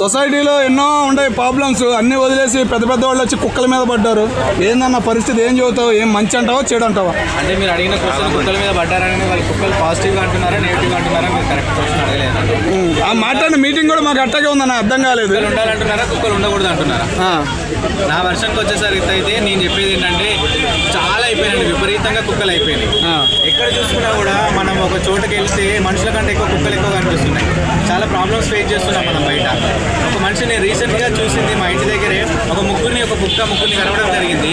సొసైటీలో ఎన్నో ఉన్నాయి ప్రాబ్లమ్స్ అన్ని వదిలేసి పెద్ద పెద్ద వాళ్ళు వచ్చి కుక్కల మీద పడ్డారు. ఏందన్న పరిస్థితి? ఏం చదువుతావు? ఏం మంచి అంటావా? చెడు అంటావా? అంటే మీరు అడిగిన క్వశ్చన్ కుక్కల మీద పడ్డారని వాళ్ళు కుక్కలు పాజిటివ్గా అంటున్నారా నెగిటివ్గా అంటున్నారా? మీరు కరెక్ట్ క్వశ్చన్ అడగలేదు? ఆ మాట్లాడిన మీటింగ్ కూడా మాకు అట్టగే ఉందన్న అర్థం కాలేదు. ఉండాలంటున్నారా? కుక్కలు ఉండకూడదు అంటున్నారా? నా వర్షన్కి వచ్చేసరికి అయితే నేను చెప్పేది ఏంటంటే చాలా అయిపోయినాయి విపరీతంగా కుక్కలు అయిపోయినాయి. ఎక్కడ చూసుకున్నా కూడా మనం ఒక చోటుకి వెళ్తే మనుషుల కంటే ఎక్కువ కుక్కలు ఎక్కువ కనిపిస్తున్నాయి. చాలా ప్రాబ్లమ్స్ ఫేస్ చేస్తున్నాం మనం బయట. ఒక మనిషి నేను రీసెంట్గా చూసింది మా ఇంటి దగ్గరే. ఒక ముగ్గురిని ఒక కుక్క ముగ్గురిని కలవడం జరిగింది.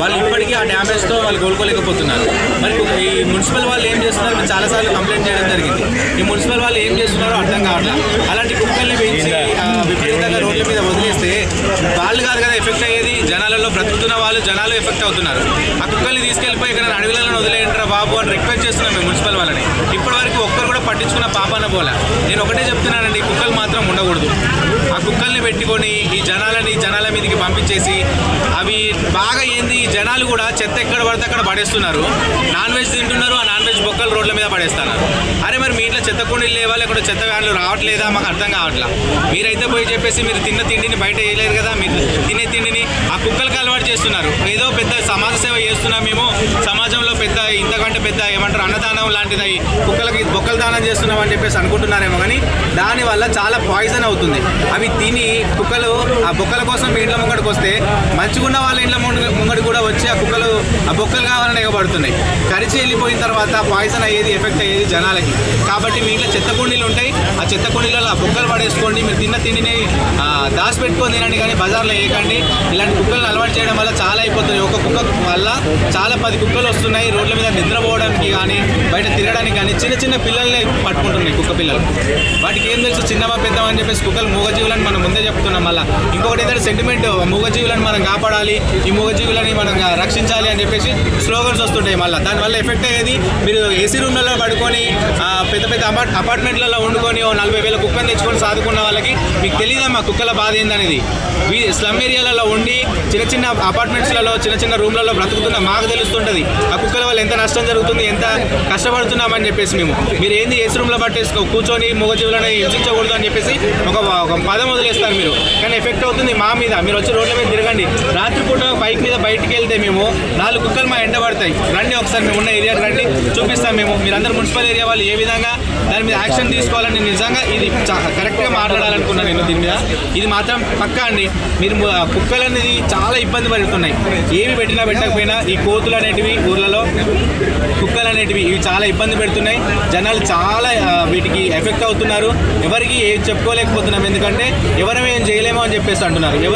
వాళ్ళు ఇప్పటికీ ఆ డ్యామేజ్తో వాళ్ళు కోలుకోలేకపోతున్నారు. మరి ఈ మున్సిపల్ వాళ్ళు ఏం చేస్తున్నారు? మేము చాలాసార్లు కంప్లైంట్ చేయడం జరిగింది. ఈ మున్సిపల్ వాళ్ళు ఏం చేస్తున్నారో అర్థం కావట్లేదు అలాంటి కుక్కల్ని పెంచి విపరీతంగా రోడ్ల మీద వదిలేస్తే వాళ్ళు కాదు కదా ఎఫెక్ట్ అయ్యేది. జనాలలో బ్రతుకుతున్న వాళ్ళు జనాలు ఎఫెక్ట్ అవుతున్నారు. ఆ కుక్కల్ని తీసుకెళ్ళిపోయి ఇక్కడ అడవిలో బాబు అని రిక్వెస్ట్ చేస్తున్నాం మేము మున్సిపల్ వాళ్ళని. ఇప్పటి వరకు ఒక్కరు కూడా పట్టించుకున్న పాపాన పోలే నేను ఒకటే చెప్తున్నానండి కుక్కలు మాత్రం ఉండకూడదు. ఆ కుక్కల్ని పెట్టుకొని ఈ జనాలని జనాల మీదకి పంపించేసి అవి బాగా ఏంది ఈ జనాలు కూడా చెత్త ఎక్కడ పడితే అక్కడ పడేస్తున్నారు. నాన్ వెజ్ తింటున్నారు ఆ నాన్ వెజ్ బొక్కలు రోడ్ల మీద పడేస్తున్నారు. అరే మరి మీ ఇంట్లో చెత్త కుండీలు లేవా లేకుంటే చెత్త వ్యాన్లు రావట్లేదా? మాకు అర్థం కావట్లా. మీరైతే పోయి చెప్పేసి మీరు తిన్న తిండిని బయట వేయలేరు కదా మీరు తినే తిండిని ఆ కుక్కలకి అలవాటు చేస్తున్నారు. ఏదో పెద్ద సమాజ సేవ చేస్తున్నా మేము. సమాజంలో పెద్ద ఇంతకంటే పెద్ద ఏమంటారు అన్నదానం లాంటిది కుక్కలకి బొక్కల దానం చేస్తున్నాం అని చెప్పేసి అనుకుంటున్నారేమో కానీ దానివల్ల చాలా పాయిజన్ అవుతుంది. అవి తిని కుక్కలు ఆ బొక్కల కోసం మీ ఇంట్లో ముంగడికి వస్తే మంచిగున్న వాళ్ళ ఇంట్లో ముంగడి కూడా వచ్చి ఆ కుక్కలు ఆ బొక్కలు కావాలని ఎగబడుతున్నాయి కరిచి వెళ్ళిపోయిన తర్వాత పాయిజన్ అయ్యేది ఎఫెక్ట్ అయ్యేది జనాలకి. కాబట్టి మీ ఇంట్లో చెత్త కుండీలు ఉంటాయి. ఆ చెత్త కుండీలలో ఆ బొక్కలు పడేసుకోండి. మీరు తిన్న తిండిని దాచిపెట్టుకొని తినండి కానీ బజార్లో వేయకండి ఇలాంటి కుక్కలను అలవాటు చేయడం వల్ల చాలా అయిపోతుంది. ఒక కుక్క వల్ల చాలా పది కుక్కలు వస్తున్నాయి. రోడ్ల మీద నిద్రపోవడానికి కానీ బయట తిరగడానికి కానీ చిన్న చిన్న పిల్లల్ని పట్టుకుంటున్నాయి కుక్క పిల్లలు. వాటికి ఏం తెలుసు? చిన్నమా పెద్దమా అని చెప్పేసి కుక్కలు మూగజీవులని మనం ముందే చెప్తున్నాం మళ్ళీ. ఇంకొకటి ఏంటంటే సెంటిమెంట్ మూగజీవులను మనం కాపాడాలి. ఈ మూగజీవులని మనం రక్షించాలి అని చెప్పేసి స్లోగన్స్ వస్తుంటాయి మళ్ళీ. దానివల్ల ఎఫెక్ట్ అయ్యేది మీరు ఏసీ రూమ్లలో పడుకొని పెద్ద పెద్ద అపార్ట్ అపార్ట్మెంట్లలో వండుకొని ఓ నలభై వేల కుక్కని తెచ్చుకొని సాదుకున్న వాళ్ళకి మీకు తెలియదమ్మా కుక్కల బాధ ఏందనేది. స్లమ్ ఏరియాలలో ఉండి చిన్న చిన్న అపార్ట్మెంట్స్లలో చిన్న చిన్న రూమ్లలో బ్రతుకుతున్న మాకు తెలుస్తుంటుంది. ఆ కుక్కల వల్ల ఎంత నష్టం జరుగుతుంది ఎంత కష్టపడుతున్నామని చెప్పేసి మేము. మీరు ఏంది ఏసీ రూమ్లో పట్టేసుకో కూర్చొని మూగజీవులను హింసించకూడదు అని చెప్పేసి ఒక ఒక పదం వదిలేస్తారు మీరు. కానీ ఎఫెక్ట్ అవుతుంది మా మీద. మీరు వచ్చి రోడ్ల మీద తిరగండి. రాత్రిపూట బైక్ మీద బయటికి వెళ్తే మేము నాలుగు కుక్కలు మా ఎండ పడతాయి. రండి ఒకసారి మేము ఉన్న ఏరియాకి రండి చూపిస్తాం మేము. మీరందరూ మున్సిపల్ ఏరియా వాళ్ళు ఏ విధంగా దాని మీద యాక్షన్ తీసుకోవాలని నిజంగా ఇది చా- కరెక్ట్గా మాట్లాడాలనుకున్నాను నేను దీని మీద. ఇది మాత్రం పక్కా అండి. మీరు కుక్కలు అనేది చాలా ఇబ్బంది పడుతున్నాయి. ఏవి పెట్టినా పెట్టకపోయినా ఈ కోతులు అనేటివి ఊర్లలో కుక్కలు అనేటివి ఇవి చాలా ఇబ్బంది పెడుతున్నాయి. జనాలు చాలా వీటికి ఎఫెక్ట్ అవుతున్నారు. ఎవరికి ఏం చెప్పుకోలేకపోతున్నాం. ఎందుకంటే ఎవరం ఏం చేయలేమో అని చెప్పేసి అంటున్నారు. ఎవరు